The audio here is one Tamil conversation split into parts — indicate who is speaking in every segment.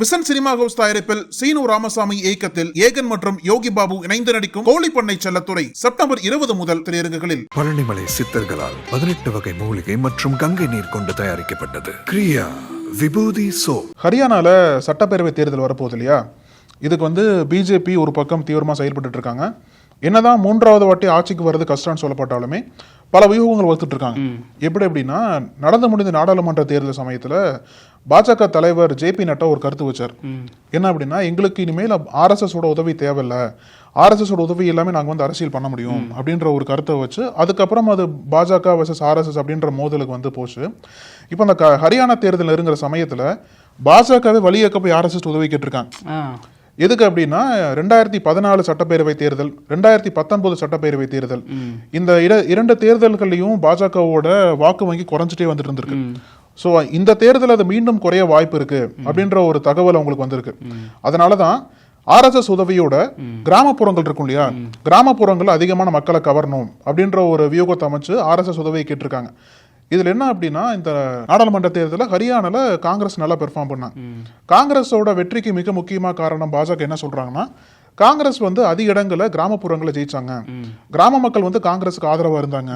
Speaker 1: விசன் சினிமா ஹவுஸ் தயாரிப்பில் சீனு ராமசாமி இயக்கத்தில் ஏகன் மற்றும் யோகி பாபு இணைந்து நடிக்கும் கோழிப்பண்ணை செல்லத்துறை செப்டம்பர் இருபது முதல் திரையரங்குகளில்.
Speaker 2: பழனிமலை சித்தர்களால் பதினெட்டு வகை மூலிகை மற்றும் கங்கை நீர் கொண்டு தயாரிக்கப்பட்டது. கிரியா விபூதி சோ
Speaker 1: ஹரியானால சட்டப்பேரவை தேர்தல் வரப்போகுது இல்லையா? இதுக்கு வந்து பிஜேபி ஒரு பக்கம் தீவிரமாக செயல்பட்டு இருக்காங்க. என்னதான் மூன்றாவது வாட்டி ஆட்சிக்கு வர்றது கஷ்டம்னு சொல்லப்பட்டாலுமே பல வியூகங்கள் வகுத்துட்டு இருக்காங்க. எப்படி எப்படின்னா நடந்து முடிந்த நாடாளுமன்ற தேர்தல் சமயத்தில் பாஜக தலைவர் ஜே பி நட்டா ஒரு கருத்து வச்சார். என்ன அப்படின்னா எங்களுக்கு இனிமேல் ஆர்எஸ்எஸ் ஓட உதவி தேவையில்ல. ஆர்எஸ்எஸ் ஓட உதவி எல்லாமே நாங்கள் வந்து அரசியல் பண்ண முடியும் அப்படின்ற ஒரு கருத்தை வச்சு அதுக்கப்புறம் அது பாஜக வர்சஸ் ஆர்எஸ்எஸ் அப்படின்ற மோதலுக்கு வந்து போச்சு. இப்போ அந்த க- ஹரியானா தேர்தல் நெருங்குற சமயத்தில் பாஜகவே வழியக்க போய் ஆர்எஸ்எஸ் உதவி கேட்டிருக்காங்க. எதுக்கு அப்படின்னா ரெண்டாயிரத்தி பதினாலு சட்டப்பேரவை தேர்தல் ரெண்டாயிரத்தி பத்தொன்பது சட்டப்பேரவை தேர்தல். இந்த இர இரண்டு தேர்தல்கள்லையும் பாஜகவோட வாக்கு வங்கி குறைஞ்சிட்டே வந்துட்டு இருந்திருக்கு. ஸோ இந்த தேர்தல் அது மீண்டும் குறைய வாய்ப்பு இருக்கு அப்படின்ற ஒரு தகவல் அவங்களுக்கு வந்திருக்கு. அதனால தான் ஆர்எஸ்எஸ் உதவியோட கிராமப்புறங்கள் இருக்கும் இல்லையா? கிராமப்புறங்கள் அதிகமான மக்களை கவரணும் அப்படின்ற ஒரு வியூகத்தை அமைச்சு ஆர்எஸ்எஸ் உதவியை கேட்டிருக்காங்க. இதுல என்ன அப்படின்னா இந்த நாடாளுமன்ற தேர்தலில் ஹரியானால காங்கிரஸ் நல்லா பெர்ஃபார்ம் பண்ணாங்க காங்கிரஸோட வெற்றிக்கு மிக முக்கியமா காரணம் பாஜக என்ன சொல்றாங்கன்னா காங்கிரஸ் வந்து அதிக இடங்களில் கிராமப்புறங்களை ஜெயிச்சாங்க. கிராம மக்கள் வந்து காங்கிரஸுக்கு ஆதரவாக இருந்தாங்க.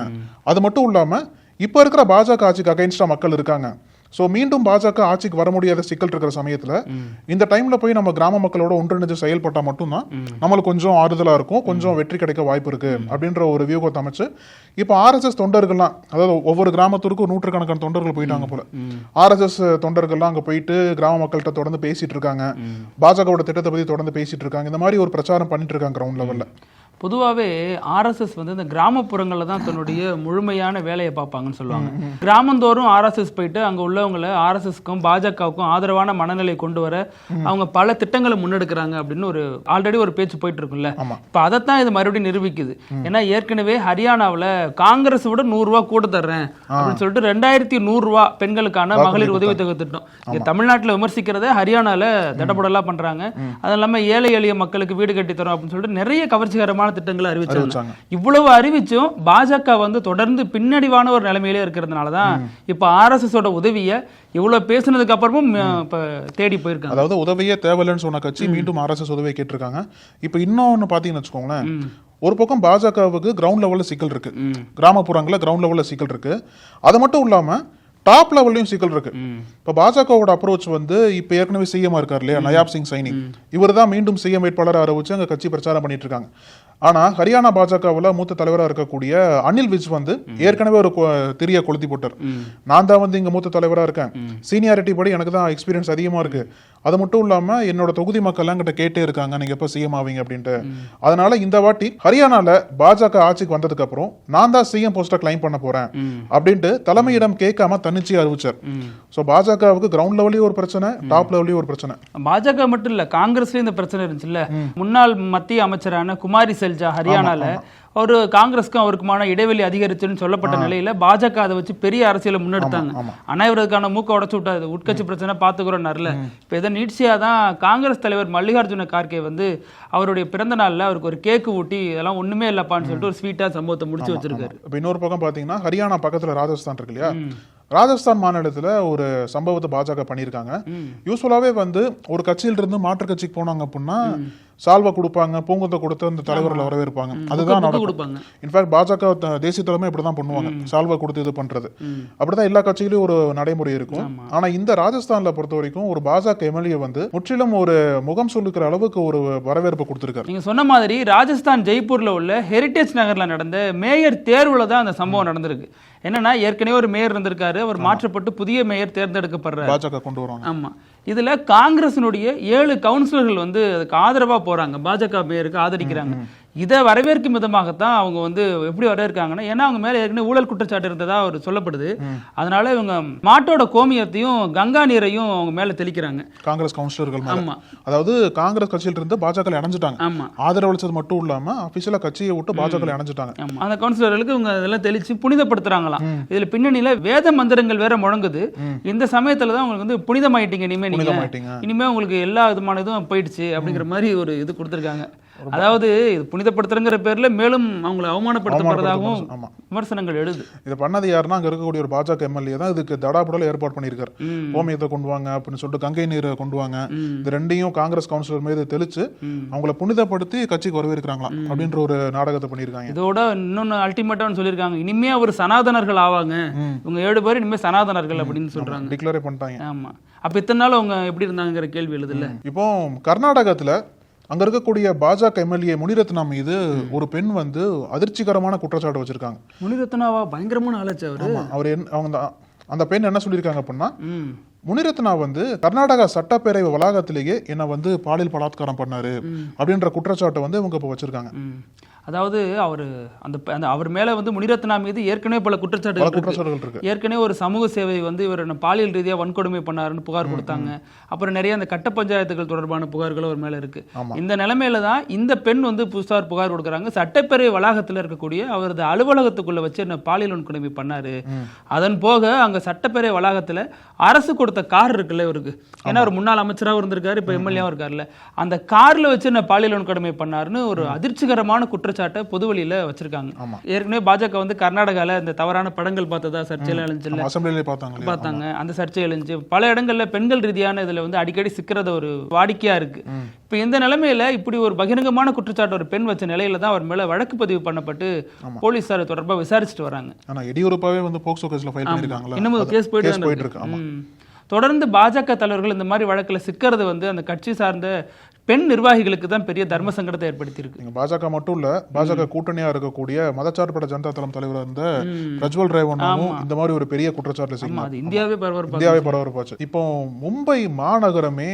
Speaker 1: அது மட்டும் இல்லாம இப்ப இருக்கிற பாஜக ஆட்சிக்கு அகைன்ஸ்டா மக்கள் இருக்காங்க. சோ மீண்டும் பாஜக ஆட்சிக்கு வர முடியாத சிக்கல் இருக்கிற சமயத்துல இந்த டைம்ல போய் நம்ம கிராம மக்களோட ஒன்றிணைஞ்சு செயல்பட்டா மட்டும்தான் நம்மளுக்கு கொஞ்சம் ஆறுதலா இருக்கும் கொஞ்சம் வெற்றி கிடைக்க வாய்ப்பு இருக்கு அப்படின்ற ஒரு வியூகத்தை அமைச்சு இப்போ ஆர்எஸ்எஸ் தொண்டர்கள்லாம் அதாவது ஒவ்வொரு கிராமத்திற்கும் நூற்றுக்கணக்கான தொண்டர்கள் போயிட்டாங்க போல. ஆர்எஸ்எஸ் தொண்டர்கள்லாம் அங்க போயிட்டு கிராம மக்கள்கிட்ட தொடர்ந்து பேசிட்டு இருக்காங்க. பாஜகவோட திட்டத்தை பத்தி தொடர்ந்து பேசிட்டு இருக்காங்க. இந்த மாதிரி ஒரு பிரச்சாரம் பண்ணிட்டு இருக்காங்க கிரவுண்ட் லெவல்ல
Speaker 3: பொதுவாகவே ஆர்எஸ்எஸ் வந்து இந்த கிராமப்புறங்களில் தான் தன்னுடைய முழுமையான வேலையை பார்ப்பாங்கன்னு சொல்லுவாங்க. கிராமந்தோறும் ஆர்எஸ்எஸ் போயிட்டு அங்கே உள்ளவங்களை ஆர்எஸ்எஸ்க்கும் பாஜகவுக்கும் ஆதரவான மனநிலை கொண்டு வர அவங்க பல திட்டங்களை முன்னெடுக்கிறாங்க அப்படின்னு ஒரு ஆல்ரெடி ஒரு பேச்சு போயிட்டு இருக்குல்ல இப்போ அதைத்தான் இது மறுபடியும் நிரூபிக்குது. ஏன்னா ஏற்கனவே ஹரியானாவில் காங்கிரஸ் விட நூறுரூவா கூட தர்றேன் அப்படின்னு சொல்லிட்டு ரெண்டாயிரத்தி நூறுரூவா பெண்களுக்கான மகளிர் உதவித்தொகை திட்டம். இங்க தமிழ்நாட்டுல விமர்சிக்கிறதே ஹரியானால தடபுடலா பண்றாங்க. அது ஏழை எளிய மக்களுக்கு வீடு கட்டி தரோம் அப்படின்னு சொல்லிட்டு நிறைய கவர்ச்சிகரமான திட்டங்களை அறிவிச்சாங்க. இவ்வளவு அறிவிச்சும் பாஜக வந்து தொடர்ந்து பின்னடைவான ஒரு நிலைமையிலே இருக்கிறதுனால தான் இப்ப ஆர்எஸ்எஸ் ஓட உதவியை இவ்வளவு பேசுனதுக்கு அப்புறமும் இப்ப தேடி போயிருக்காங்க.
Speaker 1: அதாவது உதவியே தேவையில்லைன்னு சொன்ன கட்சி மீண்டும் ஆர்எஸ்எஸ் உதவியை கேட்டிருக்காங்க. இப்போ இன்னொன்னு பாத்தீங்கன்னு வச்சுக்கோங்களேன். ஒரு பக்கம் பாஜகவுக்கு கிரவுண்ட் லெவல்ல சிக்கல் இருக்கு. கிராமப்புறங்கள்ல கிரவுண்ட் லெவல்ல சிக்கல் இருக்கு. அது மட்டும் இல்லாம டாப் லெவல்லையும் சிக்கல் இருக்கு. இப்போ பாஜகவோட அப்ரோச் வந்து இப்போ ஏற்கனவே சிஎம் இருக்கார் இல்லையா? நயாப் சிங் சைனி. இவர் தான் மீண்டும் சிஎம் வேட்பாளராக அறிவிச்சு அங்க கட்சி பிரச்சாரம் பண்ணிட்டு இருக்காங்க. ஆனா ஹரியானா பாஜகவுல மூத்த தலைவரா இருக்கக்கூடிய அனில் விஜ் வந்து ஏற்கனவே ஒரு திரிய கொளுத்தி போட்டார். நான் தான் வந்து இங்க மூத்த தலைவரா இருக்கேன். சீனியாரிட்டி படி எனக்கு தான் எக்ஸ்பீரியன்ஸ் அதிகமா இருக்கு. அது மட்டும் இல்லாம என்னோட தொகுதி மக்கள் எல்லாம் கிட்ட கேட்டே இருக்காங்க. நீங்க எப்ப சிஎம் ஆவீங்க அப்படின்ட்டு. அதனால இந்த வாட்டி ஹரியானால பாஜக ஆட்சிக்கு வந்ததுக்கு அப்புறம் நான் தான் சிஎம் போஸ்டை கிளைம் பண்ண போறேன் அப்படின்ட்டு தலைமையிடம் கேட்காம தன்னிச்சையா அறிவிச்சார். சோ பாஜகவுக்கு கிரவுண்ட் லெவலையும் ஒரு பிரச்சனை டாப் லெவலையும் ஒரு பிரச்சனை.
Speaker 3: பாஜக மட்டும் இல்ல காங்கிரஸ்லயும் இந்த பிரச்சனை இருந்துச்சுல்ல? முன்னாள் மத்திய அமைச்சரான குமாரி செல்ஜா ஹரியானால ஒரு காங்கிரஸ்க்கும் அவருக்குமான இடைவெளி அதிகரிச்சுன்னு சொல்லப்பட்ட நிலையில பாஜக அதை வச்சு பெரிய அரசியலை முன்னெடுத்தாங்க. ஆனா இவர் அதுக்கான மூக்க உடச்சு விட்டாரு. உட்கட்சி பிரச்சனை பாத்துக்கிறோம்னாருல இப்ப இதை நீட்சியா தான் காங்கிரஸ் தலைவர் மல்லிகார்ஜுன கார்கே வந்து அவருடைய பிறந்த நாள்ல அவருக்கு ஒரு கேக்கு ஊட்டி இதெல்லாம் ஒண்ணுமே இல்லப்பான்னு சொல்லிட்டு ஒரு ஸ்வீட்டா சம்பவத்தை முடிச்சு வச்சிருக்காரு.
Speaker 1: இப்போ இன்னொரு பக்கம் பாத்தீங்கன்னா ஹரியானா பக்கத்துல ராஜஸ்தான் இருக்கு இல்லையா? ராஜஸ்தான் மாநிலத்துல ஒரு சம்பவத்தை பாஜக பண்ணியிருக்காங்க. யூஸ்வலாவே வந்து ஒரு கட்சியில இருந்து மாற்று கட்சிக்கு போனாங்க அப்படின்னா சால்வை கொடுப்பாங்க பூங்கத்தை கொடுத்து அந்த தலைவர்களை வரவேற்பாங்க. அதுதான் நடக்கும்.
Speaker 3: கொடுப்பாங்க.
Speaker 1: இன்ஃபேக்ட் பாஜக தேசிய தலைமை இப்படிதான் பண்ணுவாங்க. சால்வை கொடுத்து இது பண்றது. அப்படிதான் எல்லா கட்சியிலயும் ஒரு நடைமுறை இருக்கும். ஆனா இந்த ராஜஸ்தான்ல பொறுத்த வரைக்கும் ஒரு பாஜக எம்எல்ஏ வந்து முற்றிலும் ஒரு முகம் சொல்லிக்கிற அளவுக்கு ஒரு வரவேற்பு கொடுத்திருக்காரு.
Speaker 3: நீங்க சொன்ன மாதிரி ராஜஸ்தான் ஜெய்ப்பூர்ல உள்ள ஹெரிட்டேஜ் நகர்ல நடந்த மேயர் தேர்வுல தான் அந்த சம்பவம் நடந்திருக்கு. என்னன்னா ஏற்கனவே ஒரு மேயர் இருந்திருக்காரு. அவர் மாற்றப்பட்டு புதிய மேயர் தேர்ந்தெடுக்கப்படுறாரு.
Speaker 1: பாஜக கொண்டு வருவாங்க.
Speaker 3: ஆமா. இதுல காங்கிரசினுடைய ஏழு கவுன்சிலர்கள் வந்து அதுக்கு ஆதரவா போறாங்க. பாஜக மேயருக்கு ஆதரிக்கிறாங்க. இதை வரவேற்கும் விதமாகத்தான் அவங்க வந்து எப்படி வரவேற்காங்கன்னா ஏன்னா அவங்க மேல ஏற்கனவே ஊழல் குற்றச்சாட்டு இருந்ததா அவர் சொல்லப்படுது. அதனால இவங்க மாட்டோட கோமியத்தையும் கங்கா நீரையும் அவங்க மேல தெளிக்கிறாங்க.
Speaker 1: காங்கிரஸ் கவுன்சிலர்கள்
Speaker 3: ஆமா.
Speaker 1: அதாவது காங்கிரஸ் கட்சியில இருந்து பாஜக இணைஞ்சிட்டாங்க
Speaker 3: ஆமா.
Speaker 1: ஆதரவளிச்சது மட்டும் இல்லாம அபிஷியலா கட்சியை விட்டு பாஜக இணைஞ்சிட்டாங்க.
Speaker 3: அந்த கவுன்சிலர்களுக்கு இவங்க இதெல்லாம் தெளிச்சு புனிதப்படுத்துறாங்களாம். இதுல பின்னணியில வேத மந்திரங்கள் வேற முழங்குது. இந்த சமயத்துல தான் உங்களுக்கு வந்து புனிதமாயிட்டீங்க இனிமே நீங்க. இனிமே உங்களுக்கு எல்லா விதமான இதுவும் போயிடுச்சு அப்படிங்கிற மாதிரி ஒரு இது கொடுத்துருக்காங்க. அதாவது இது புனிதப்படுத்துறங்கிற பேர்ல மேலும் அவங்களை அவமானப்படுத்தப்படுறதாகவும் விமர்சனங்கள் எழுது.
Speaker 1: இதை பண்ணது யாருன்னா அங்க இருக்கக்கூடிய ஒரு பாஜக எம்எல்ஏ தான் இதுக்கு தடாபுடல ஏற்பாடு பண்ணியிருக்காரு.
Speaker 3: ம்.
Speaker 1: கோமியத்தை கொண்டு வாங்க அப்படின்னு சொல்லிட்டு கங்கை நீரை கொண்டு வாங்க. இது ரெண்டையும் காங்கிரஸ் கவுன்சிலர் மீது தெளிச்சு. அவங்கள புனிதப்படுத்தி கட்சிக்கு வரவேற்கிறாங்களாம் அப்படின்ற ஒரு நாடகத்தை பண்ணியிருக்காங்க.
Speaker 3: இதோட இன்னொன்னு அல்டிமேட்டா சொல்லியிருக்காங்க. இனிமே அவர் சனாதனர்கள் ஆவாங்க. இவங்க ஏழு பேர் இனிமே சனாதனர்கள் அப்படின்னு சொல்றாங்க.
Speaker 1: டிக்ளரே பண்ணிட்டாங்க.
Speaker 3: ஆமா. அப்ப இத்தனை நாள் அவங்க எப்படி இருந்தாங்கிற கேள்வி எழுதுல.
Speaker 1: இப்போ கர்நாடகத்துல அங்க இருக்கக்கூடிய பாஜக எம்எல்ஏ முனிரத்னா மீது ஒரு பெண் வந்து அதிர்ச்சிகரமான குற்றச்சாட்டு வச்சிருக்காங்க.
Speaker 3: முனிரத்னாவா? பயங்கரமான ஆளாச்சு அவரு.
Speaker 1: அவங்க அந்த- பெண் என்ன சொல்லியிருக்காங்க அப்படின்னா முனிரத்னா வந்து கர்நாடகா சட்டப்பேரவை வளாகத்திலேயே என்னை வந்து பாலியல் பலாத்காரம் பண்ணாரு அப்படின்ற குற்றச்சாட்டை வந்து இவங்க இப்போ வச்சிருக்காங்க.
Speaker 3: அதாவது அவர் அந்த அந்த அவர் மேல வந்து முனிரத்னா மீது ஏற்கனவே பல குற்றச்சாட்டுகள் ஏற்கனவே ஒரு சமூக சேவை வந்து இவர் பாலியல் ரீதியா வன்கொடுமை பண்ணாருன்னு புகார் கொடுத்தாங்க. அப்புறம் நிறைய அந்த கட்ட பஞ்சாயத்துகள் தொடர்பான புகார்களும் அவர் மேல இருக்கு. இந்த நிலைமையில தான் இந்த பெண் வந்து புதுசா ஒரு புகார் கொடுக்குறாங்க. சட்டப்பேரவை வளாகத்துல இருக்கக்கூடிய அவரது அலுவலகத்துக்குள்ள வச்சு என்ன பாலியல் வன்கொடுமை பண்ணாரு. அதன் போக அங்க சட்டப்பேரவை வளாகத்துல அரசு கொடுத்த கார் இருக்குல்ல இவருக்கு. ஏன்னா அவர் முன்னாள் அமைச்சராகவும் இருந்திருக்காரு இப்ப எம்எல்ஏவும் இருக்காருல்ல. அந்த கார்ல வச்சு என்ன பாலியல் வன்கொடுமை பண்ணாருன்னு ஒரு அதிர்ச்சிகரமான குற்றச்சாட்டை பொதுவெளியில வச்சிருக்காங்க. ஏற்கனவே பாஜக வந்து கர்நாடகால இந்த தவறான படங்கள் பார்த்ததா சர்ச்சையில
Speaker 1: அசம்பிளிலே பார்த்தாங்க
Speaker 3: அந்த சர்ச்சை எழுந்துச்சு. பல இடங்கள்ல பெண்கள் ரீதியான இதுல வந்து அடிக்கடி சிக்கிறத ஒரு வாடிக்கையா இருக்கு. இப்ப இந்த நிலைமையில இப்படி ஒரு பகிரங்கமான குற்றச்சாட்டு ஒரு பெண் வச்ச நிலையில தான் அவர் மேல வழக்கு பதிவு பண்ணப்பட்டு போலீசார் தொடர்பா விசாரிச்சுட்டு வராங்க.
Speaker 1: எடியூரப்பாவே வந்து போக்சோ கேஸ்ல ஃபைல் பண்ணிருக்காங்களா?
Speaker 3: இன்னமும் கேஸ் போயிட்டு இருக்கு. தொடர்ந்து பாஜக தலைவர்கள் இந்த மாதிரி வழக்குல சிக்கிறது வந்து அந்த கட்சி சார்ந்த பெண் நிர்வாகிகளுக்கு தான் பெரிய தர்ம சங்கடத்தை ஏற்படுத்தியிருக்கு.
Speaker 1: பாஜக மட்டும் இல்ல பாஜக கூட்டணியா இருக்கக்கூடிய மதச்சார்பற்ற ஜனதா தளம் தலைவரா இருந்த பிரஜ்வல் ரேவண்ணாவும் இந்த மாதிரி ஒரு பெரிய குற்றச்சாட்டுல
Speaker 3: அது இந்தியாவே பரபரப்பா
Speaker 1: இந்தியாவே பரபரப்பாச்சு. இப்போ மும்பை மாநகரமே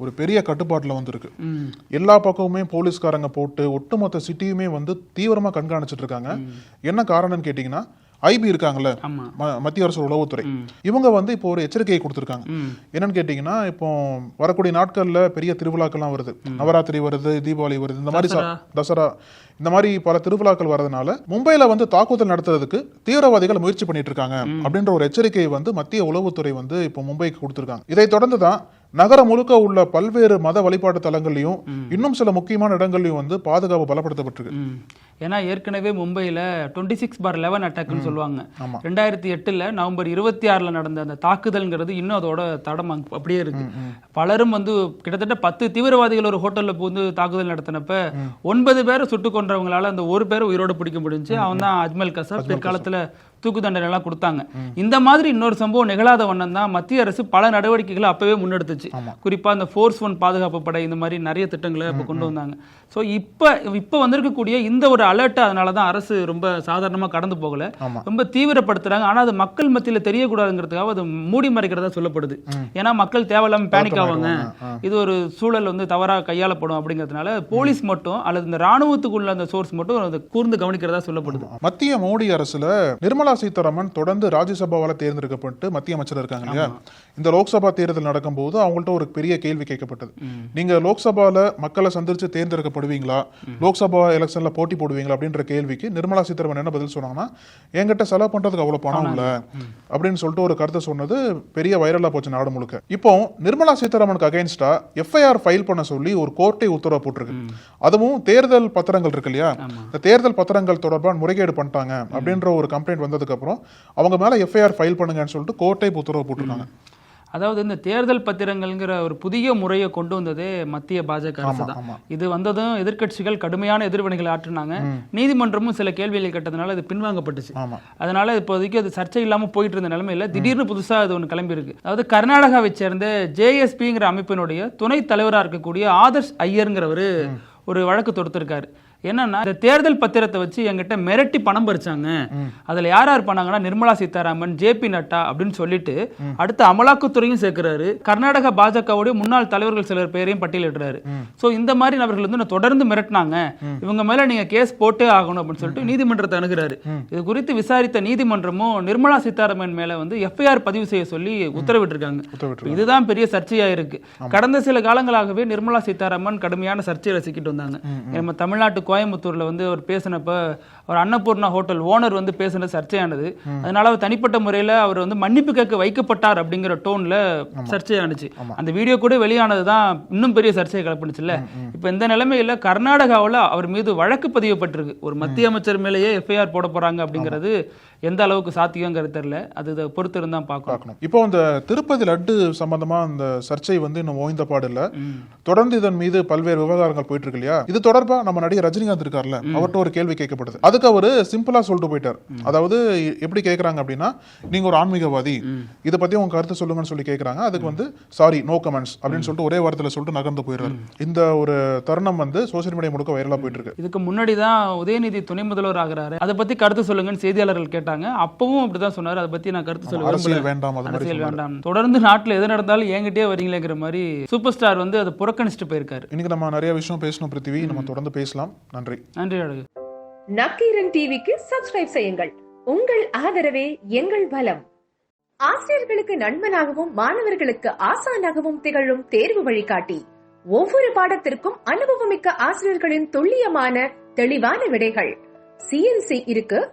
Speaker 1: ஒரு பெரிய கட்டுப்பாட்டுல வந்திருக்கு. எல்லா பக்கமுமே போலீஸ்காரங்க போட்டு ஒட்டுமொத்த சிட்டியுமே வந்து தீவிரமா கண்காணிச்சிட்டு இருக்காங்க. என்ன காரணம்னு கேட்டீங்கன்னா ஐபி இருக்காங்கல்ல மத்திய அரசு உளவுத்துறை. இவங்க வந்து இப்போ ஒரு எச்சரிக்கையை கொடுத்துருக்காங்க. என்னன்னு கேட்டீங்கன்னா இப்போ வரக்கூடிய நாட்கள்ல பெரிய திருவிழாக்கள்லாம் வருது. நவராத்திரி வருது தீபாவளி வருது இந்த மாதிரி தசரா. இந்த மாதிரி பல திருவிழாக்கள் வரதுனால மும்பைல வந்து தாக்குதல் நடத்துறதுக்கு தீவிரவாதிகள் முயற்சி பண்ணிட்டு இருக்காங்க அப்படின்ற ஒரு எச்சரிக்கையை வந்து மத்திய உளவுத்துறை வந்து இப்போ மும்பைக்கு கொடுத்துருக்காங்க. இதை தொடர்ந்து தான் நகரம் முழுக்க உள்ள பல்வேறு மத வழிபாட்டு தலங்கள்லயும் இன்னும் சில முக்கியமான இடங்கள்லயும் வந்து பாதுகாப்பு பலப்படுத்தப்பட்டிருக்கு.
Speaker 3: ஏன்னா ஏற்கனவே மும்பையில் டுவெண்ட்டி சிக்ஸ் பார் லெவன் அட்டாக்னு சொல்லுவாங்க. ரெண்டாயிரத்தி எட்டுல நவம்பர் இருபத்தி ஆறுல நடந்த அந்த தாக்குதல்ங்கிறது இன்னும் அதோட தடம் அப்படியே இருக்கு. பலரும் வந்து கிட்டத்தட்ட பத்து தீவிரவாதிகள் ஒரு ஹோட்டல்ல புகுந்து தாக்குதல் நடத்தினப்ப ஒன்பது பேரை சுட்டு கொன்றவங்களால அந்த ஒரு பேரை உயிரோட பிடிக்க முடிஞ்சுச்சு அவன் தான் அஜ்மல் கசாப் பிற்காலத்துல தூக்கு தண்டனை எல்லாம் கொடுத்தாங்க. இந்த மாதிரி இன்னொரு சம்பவம் நிகழாத வண்ணம் தான் மத்திய அரசு பல நடவடிக்கைகளை அப்பவே முன்னெடுத்துச்சு. குறிப்பா இந்த ஃபோர்ஸ் ஒன் பாதுகாப்பு படை இந்த மாதிரி நிறைய திட்டங்களை இப்போ கொண்டு வந்தாங்க. ஸோ இப்போ இப்போ வந்திருக்கக்கூடிய இந்த ஒரு அலர்ட்டை அதனால தான் அரசு ரொம்ப சாதாரணமா கடந்து போகல. ரொம்ப தீவிரப்படுத்துறாங்க. ஆனா அது மக்கள் மத்தியில தெரியக்கூடாதுங்கிறதுக்காக அது மூடி மறைக்கிறதா சொல்லப்படுது. ஏன்னா மக்கள் தேவையில்லாம பேனிக் ஆவாங்க. இது ஒரு சூழல் வந்து தவறா கையாளப்படும் அப்படிங்கிறதுனால போலீஸ் மட்டும் அல்லது இந்த ராணுவத்துக்குள்ள அந்த சோர்ஸ் மட்டும் அதை கூர்ந்து கவனிக்கிறதா சொல்லப்படுது.
Speaker 1: மத்திய மோடி அரசுல நிர்மலா சீதாராமன் தொடர்ந்து ராஜ்யசபாவால தேர்ந்தெடுக்கப்பட்டு மத்திய அமைச்சர் இருக்காங்க இல்லையா? இந்த லோக்சபா தேர்தல் நடக்கும்போது அவங்கள்ட்ட ஒரு பெரிய கேள்வி கேட்கப்பட்டது. நீங்க லோக்சபால மக்களை சந்திச்சு தேர்ந்தெடுக்கப்படுவீங்களா? லோக்சபா எலெக்ஷன்ல போட்டி போடுவீங்களா அப்படின்ற கேள்விக்கு நிர்மலா சீதாராமன் என்ன பதில் சொன்னாங்கன்னா என்கிட்ட செலவு பண்றதுக்கு அவ்வளவு பணம் இல்ல அப்படின்னு சொல்லிட்டு ஒரு கருத்தை சொன்னது பெரிய வைரலா போச்சு நாடு முழுக்க. இப்போ நிர்மலா சீதாராமனுக்கு அகைன்ஸ்டா எஃப்ஐஆர் ஃபைல் பண்ண சொல்லி ஒரு கோர்ட்டை உத்தரவு போட்டிருக்கு. அதுவும் தேர்தல் பத்திரங்கள் இருக்கு இல்லையா? இந்த தேர்தல் பத்திரங்கள் தொடர்பான முறைகேடு பண்ணிட்டாங்க அப்படின்ற ஒரு கம்ப்ளைண்ட் வந்ததுக்கு அப்புறம் அவங்க மேல எஃப்ஐஆர் ஃபைல் பண்ணுங்கன்னு சொல்லிட்டு கோர்ட்டை உத்தரவு போட்டிருக்காங்க.
Speaker 3: அதாவது இந்த தேர்தல் பத்திரங்கள்ங்கிற ஒரு புதிய முறையை கொண்டு வந்ததே மத்திய பாஜக அரசு தான். இது வந்ததும் எதிர்க்கட்சிகள் கடுமையான எதிர்வினைகளை ஆற்றினாங்க. நீதிமன்றமும் சில கேள்விகளை கேட்டதுனால அது பின்வாங்கப்பட்டுச்சு. அதனால இப்போதைக்கு அது சர்ச்சை இல்லாம போயிட்டு இருந்த நிலைமையில திடீர்னு புதுசா அது ஒன்று கிளம்பி இருக்கு அதாவது கர்நாடகாவை சேர்ந்த ஜேஎஸ்பிங்கிற அமைப்பினுடைய துணைத் தலைவரா இருக்கக்கூடிய ஆதர்ஷ் ஐயருங்கிறவர் ஒரு வழக்கு தொடுத்திருக்காரு. என்னன்னா இந்த தேர்தல் பத்திரத்தை வச்சு என்கிட்ட மிரட்டி பணம் பறிச்சாங்க. அதுல யார் யார் பண்ணாங்கன்னா நிர்மலா சீதாராமன் ஜேபி நட்டா அப்படின்னு சொல்லிட்டு அடுத்து அமலாக்கத்துறையும் சேர்க்கிறாரு. கர்நாடக பாஜகவுடைய முன்னாள் தலைவர்கள் சிலர் பேரையும் பட்டியலிடுறாரு. சோ இந்த மாதிரி நபர்கள் வந்து தொடர்ந்து மிரட்டினாங்க. இவங்க மேல நீங்க கேஸ் போட்டே ஆகணும் அப்படின்னு சொல்லிட்டு நீதிமன்றத்தை அணுகிறாரு. இது குறித்து விசாரித்த நீதிமன்றமும் நிர்மலா சீதாராமன் மேல வந்து எஃப்ஐஆர் பதிவு செய்ய சொல்லி உத்தரவிட்டிருக்காங்க. இதுதான் பெரிய சர்ச்சையா இருக்கு. கடந்த சில காலங்களாகவே நிர்மலா சீதாராமன் கடுமையான சர்ச்சையில சிக்கிட்டு வந்தாங்க. நம்ம தமிழ்நாட்டு கோயம்புத்தூர்ல வந்து அவர் பேசினப்ப ஒரு அன்னபூர்ணா ஹோட்டல் ஓனர் வந்து பேசின சர்ச்சையானது. அதனால அவர் தனிப்பட்ட முறையில அவர் வந்து மன்னிப்பு கேட்க வைக்கப்பட்டார் அப்படிங்கிற டோன்ல சர்ச்சையானுச்சு. அந்த வீடியோ கூட வெளியானது தான் இன்னும் பெரிய சர்ச்சையை கிளப்பினுச்சுல்ல. இப்ப இந்த நிலைமையில கர்நாடகாவுல அவர் மீது வழக்கு பதியப்பட்டிருக்கு. ஒரு மத்திய அமைச்சர் மேலேயே எஃப்ஐஆர் போட போறாங்க அப்படிங்கிறது எந்த அளவுக்கு சாத்தியங்கிறது தெரியல. அது பொறுத்து இருந்தா பார்க்கணும்.
Speaker 1: இப்போ இந்த திருப்பதி லட்டு சம்பந்தமா அந்த சர்ச்சை வந்து இன்னும் ஓய்ந்த பாடு இல்ல தொடர்ந்து இதன் மீது பல்வேறு விவகாரங்கள் போயிட்டு இருக்கு இல்லையா இது தொடர்பா நம்ம நடிகர் ரஜினிகாந்த் இருக்கார்ல அவர்கிட்ட ஒரு கேள்வி கேட்கப்படுது. அதுக்கு அவரு சிம்பிளா சொல்லிட்டு போயிட்டார். அதாவது எப்படி கேக்குறாங்க அப்படின்னா நீங்க ஒரு ஆன்மீகவாதி இதை பத்தி உங்க கருத்து சொல்லுங்கன்னு சொல்லி கேக்குறாங்க. அதுக்கு வந்து சாரி நோ கமெண்ட்ஸ் அப்படின்னு சொல்லிட்டு ஒரே வாரத்துல சொல்லிட்டு நகர்ந்து போயிடுறாரு. இந்த ஒரு தருணம் வந்து சோசியல் மீடியா முழுக்க வைரலா போயிட்டு இருக்கு
Speaker 3: இதுக்கு முன்னாடி தான் உதயநிதி துணை முதல்வர் ஆகுறாரு. அதை பத்தி கருத்து சொல்லுங்கன்னு செய்தியாளர்கள் கேட்டாங்க அப்பவும் அப்படிதான் சொன்னாரு. அதை பத்தி நான் கருத்து சொல்ல
Speaker 1: அரசியல். வேண்டாம் அது மாதிரி
Speaker 3: அரசியல். வேண்டாம். தொடர்ந்து நாட்டுல எது நடந்தாலும் என்கிட்டயே வரீங்களேங்கிற மாதிரி சூப்பர் ஸ்டார் வந்து அதை புறக்கணிச்சுட்டு போயிருக்காரு.
Speaker 1: இன்னைக்கு நம்ம நிறைய விஷயம் பேசணும் பிருத்திவி. நம்ம தொடர்ந்து பேசலாம். நன்றி.
Speaker 3: நன்றி அழகு.
Speaker 4: நக்கீரன் டிவிக்கு சப்ஸ்கிரைப் செய்யுங்கள். உங்கள் ஆதரவே எங்கள் பலம் ஆசிரியர்களுக்கு நண்பனாகவும் மாணவர்களுக்கு ஆசானாகவும் திகழும் தேர்வு வழிகாட்டி. ஒவ்வொரு பாடத்திற்கும் அனுபவமிக்க ஆசிரியர்களின் துல்லியமான தெளிவான விடைகள். சிஎன்சி இருக்கு.